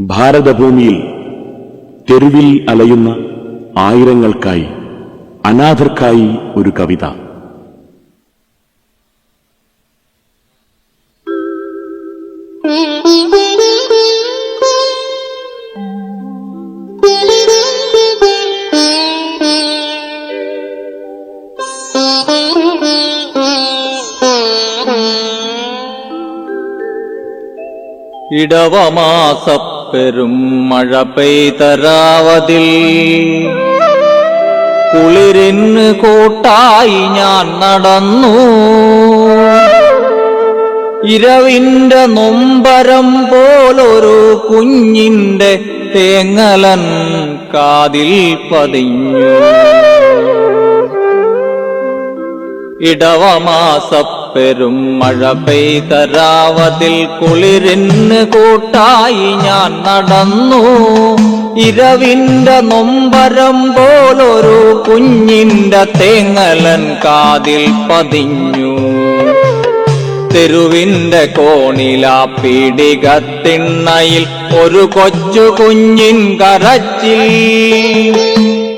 ഭാരതഭൂമിയിൽ തെരുവിൽ അലയുന്ന ആയിരങ്ങൾക്കായി അനാഥർക്കായി ഒരു കവിത. ഇടവമാസപ്പെരും മഴ പെയ്തരാവതിൽ. കുളിരിന് കൂട്ടായി ഞാൻ നടന്നു. ഇരവിന്റെ നൊമ്പരം പോലൊരു കുഞ്ഞിന്റെ തേങ്ങലൻ കാതിൽ പതിഞ്ഞു. ഇടവമാസപ്പെരും മഴ പെയ്തരാവതിൽ കുളിരിന് കൂട്ടായി ഞാൻ നടന്നു. ഇരവിന്റെ നൊമ്പരം പോലൊരു കുഞ്ഞിന്റെ തേങ്ങലൻ കാതിൽ പതിഞ്ഞു. തെരുവിന്റെ കോണിലാ പീടികത്തിണ്ണയിൽ ഒരു കൊച്ചു കുഞ്ഞിൻ കരച്ചിൽ.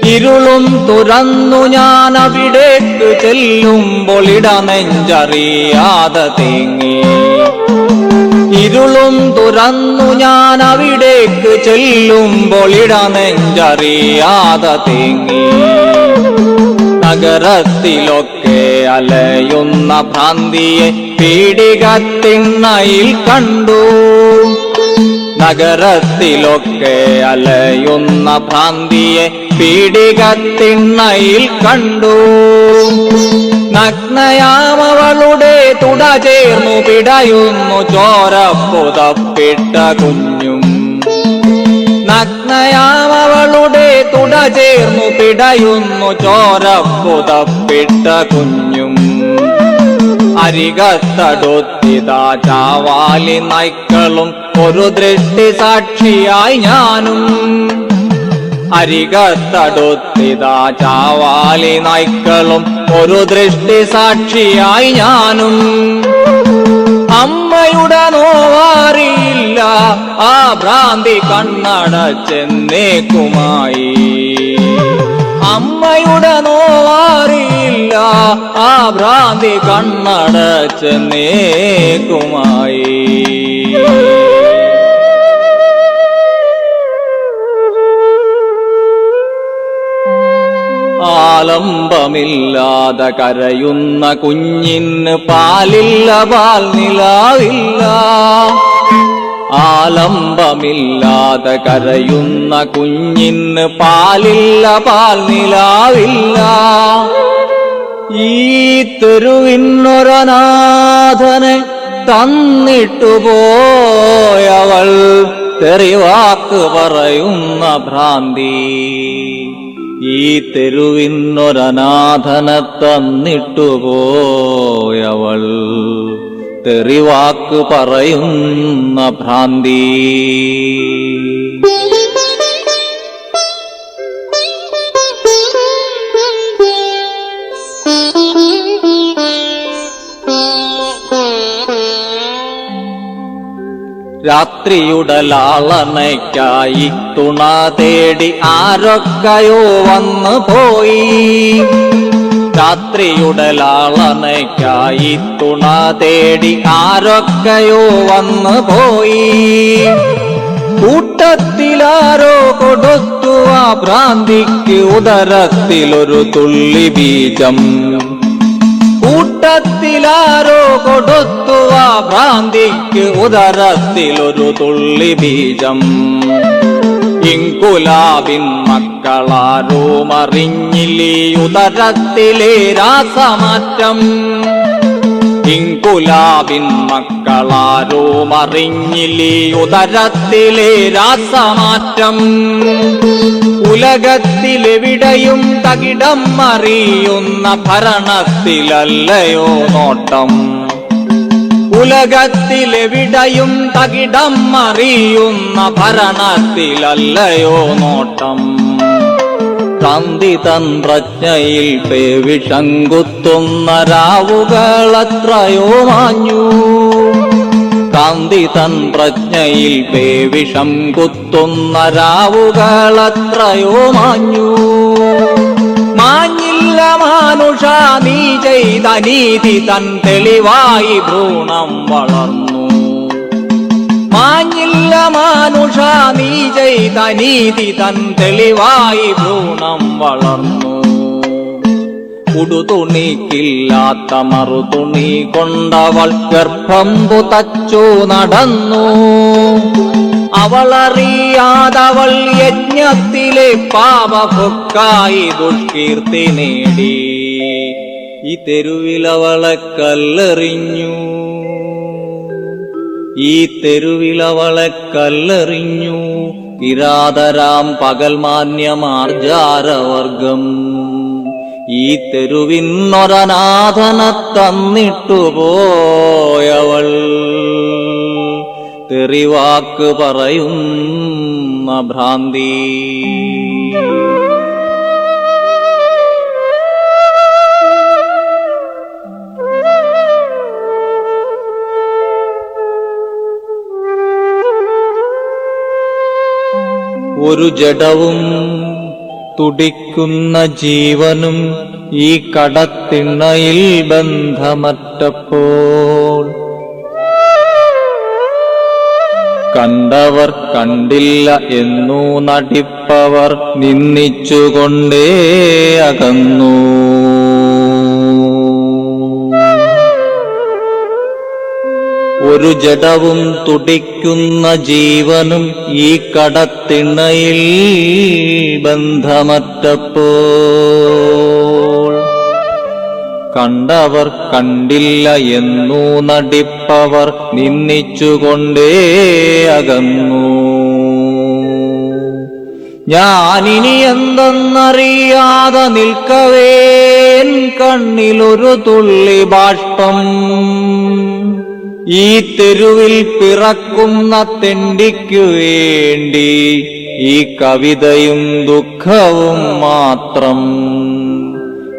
ഇരുളും തുറന്നു ഞാൻ അവിടേക്ക് ചെല്ലുമ്പോൾ ഇടനെഞ്ചറിയാതെ തേങ്ങി. ഇരുളും തുറന്നു ഞാൻ അവിടേക്ക് ചെല്ലുമ്പോൾ ഇടനെഞ്ചറിയാതെ തേങ്ങി. നഗരത്തിലൊക്കെ അലയുന്ന ഭ്രാന്തിയെ പീഡികത്തിണ്ണയിൽ കണ്ടു. നഗരത്തിലൊക്കെ അലയുന്ന ഭ്രാന്തിയെ പീഡികത്തിണ്ണയിൽ കണ്ടു. നഗ്നയാമവളുടെ തുട ചേർന്നു പിടയുന്നു ചോര പുതപ്പിട്ട കുഞ്ഞും. നഗ്നയാമവളുടെ തുട ചേർന്നു പിടയുന്നു ചോര പുതപ്പിട്ട കുഞ്ഞും അരികത്തടുത്തിതാ ചാവാലി നായ്ക്കളും ഒരു ദൃഷ്ടി സാക്ഷിയായി ഞാനും. അരികത്തടുത്തിതാ ചാവാലി നായ്ക്കളും ഒരു ദൃഷ്ടി സാക്ഷിയായി ഞാനും. അമ്മയുടെ നോവാറിയില്ല ആ ഭ്രാന്തി കണ്ണടച്ചെന്നേക്കുമായി. അമ്മയുടെ നോവാറിയില്ല ആ ഭ്രാന്തി കണ്ണടച്ചെന്നേക്കുമായി. ആലംബമില്ലാതെ കരയുന്ന കുഞ്ഞിന് പാലില്ല പാൽ നിലാവില്ല. ആലംബമില്ലാതെ കരയുന്ന കുഞ്ഞിന് പാലില്ല പാൽ നിലാവില്ല. ഈ തെരുവിനൊരനാഥനെ തന്നിട്ടു പോയവൾ തെറിവാക്ക് പറയുന്ന ഭ്രാന്തി. ഈ തെരുവിന്നൊരനാഥന തന്നിട്ടുപോയവൾ തെറിവാക്ക് പറയുന്ന ഭ്രാന്തി. രാത്രിയുടെ ലാളനയ്ക്കായി തുണ തേടി ആരൊക്കെയോ വന്നു പോയി. രാത്രിയുടലാളനയ്ക്കായി തുണ തേടി ആരൊക്കെയോ വന്നു പോയി. കൂട്ടത്തിലാരോ കൊടുത്തു ആ ഭ്രാന്തിക്ക് ഉദരത്തിലൊരു തുള്ളി ബീജം. കൂട്ടത്തിലാരോ കൊടുത്തു ആ ഭ്രാന്തിക്ക് ഉദരത്തിലൊരു തുള്ളി ബീജം. ഇങ്കുലാവിൻ മക്കളാരോ മറിഞ്ഞില്ലേ ഉദരത്തിലെ രാസമാറ്റം. ഇങ്കുലാവിൻ മക്കളാരോ മറിഞ്ഞില്ലേ ഉദരത്തിലെ രാസമാറ്റം. ഉലകത്തിലെവിടെയും തകിടം മറിയുന്ന ഭരണത്തിലല്ലയോ നോട്ടം. ഉലകത്തിലെവിടെയും തകിടം മറിയുന്ന ഭരണത്തിലല്ലയോ നോട്ടം. ക്രാന്തി തന്ത്രജ്ഞയിൽ പേവിഷങ്കുത്തുന്ന രാവുകളത്രയോ മാഞ്ഞു. കാന്തി തൻ പ്രജ്ഞയിൽ പേവിഷം കുത്തുന്ന രാവുകളത്രയോ മാഞ്ഞു. മാഞ്ഞില്ല മാനുഷ നീ ചെയ്ത നീതി തൻ തെളിവായി ഭ്രൂണം വളർന്നു. മാഞ്ഞില്ല മാനുഷ നീ ചെയ്ത നീതി തൻ തെളിവായി ഭ്രൂണം വളർന്നു. ഉടുതുണിക്കില്ലാത്ത മറുതുണി കൊണ്ടവൾ ഗർഭം പുതച്ചു നടന്നു. അവളറിയാതവൾ യജ്ഞത്തിലെ പാപഭുക്കായി ദുഷ്കീർത്തി നേടി. ഈ തെരുവിലവളെ കല്ലെറിഞ്ഞു. ഈ തെരുവിളവളെ കല്ലെറിഞ്ഞു കിരാതരാം പകൽമാന്യമാർജാരവർഗം. ഈ തെരുവിന്നൊരനാഥന തന്നിട്ടു പോയവൾ തെറിവാക്ക് പറയുന്ന ഭ്രാന്തി. ഒരു ജഡവും തുടിക്കുന്ന ജീവനും ഈ കടത്തിണ്ണയിൽ ബന്ധമറ്റപ്പോൾ. കണ്ടവർ കണ്ടില്ല എന്നു നടിപ്പവർ നിന്ദിച്ചുകൊണ്ടേ അകന്നു. ഒരു ജഡവും തുടിക്കുന്ന ജീവനും ഈ കടത്തിണയിൽ ബന്ധമറ്റപ്പോൾ. കണ്ടവർ കണ്ടില്ല എന്നു നടിപ്പവർ നിന്ദിച്ചുകൊണ്ടേ അകന്നു. ഞാനിനി എന്തെന്നറിയാതെ നിൽക്കവേൻ കണ്ണിലൊരു തുള്ളി ബാഷ്പം. ഈ തെരുവിൽ പിറക്കുന്ന തെണ്ടിക്കു വേണ്ടി ഈ കവിതയും ദുഃഖവും മാത്രം.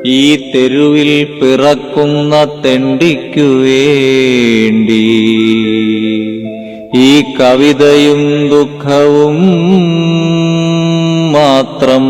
ഈ തെരുവിൽ പിറക്കുന്ന തെണ്ടിക്കു വേണ്ടി ഈ കവിതയും ദുഃഖവും മാത്രം.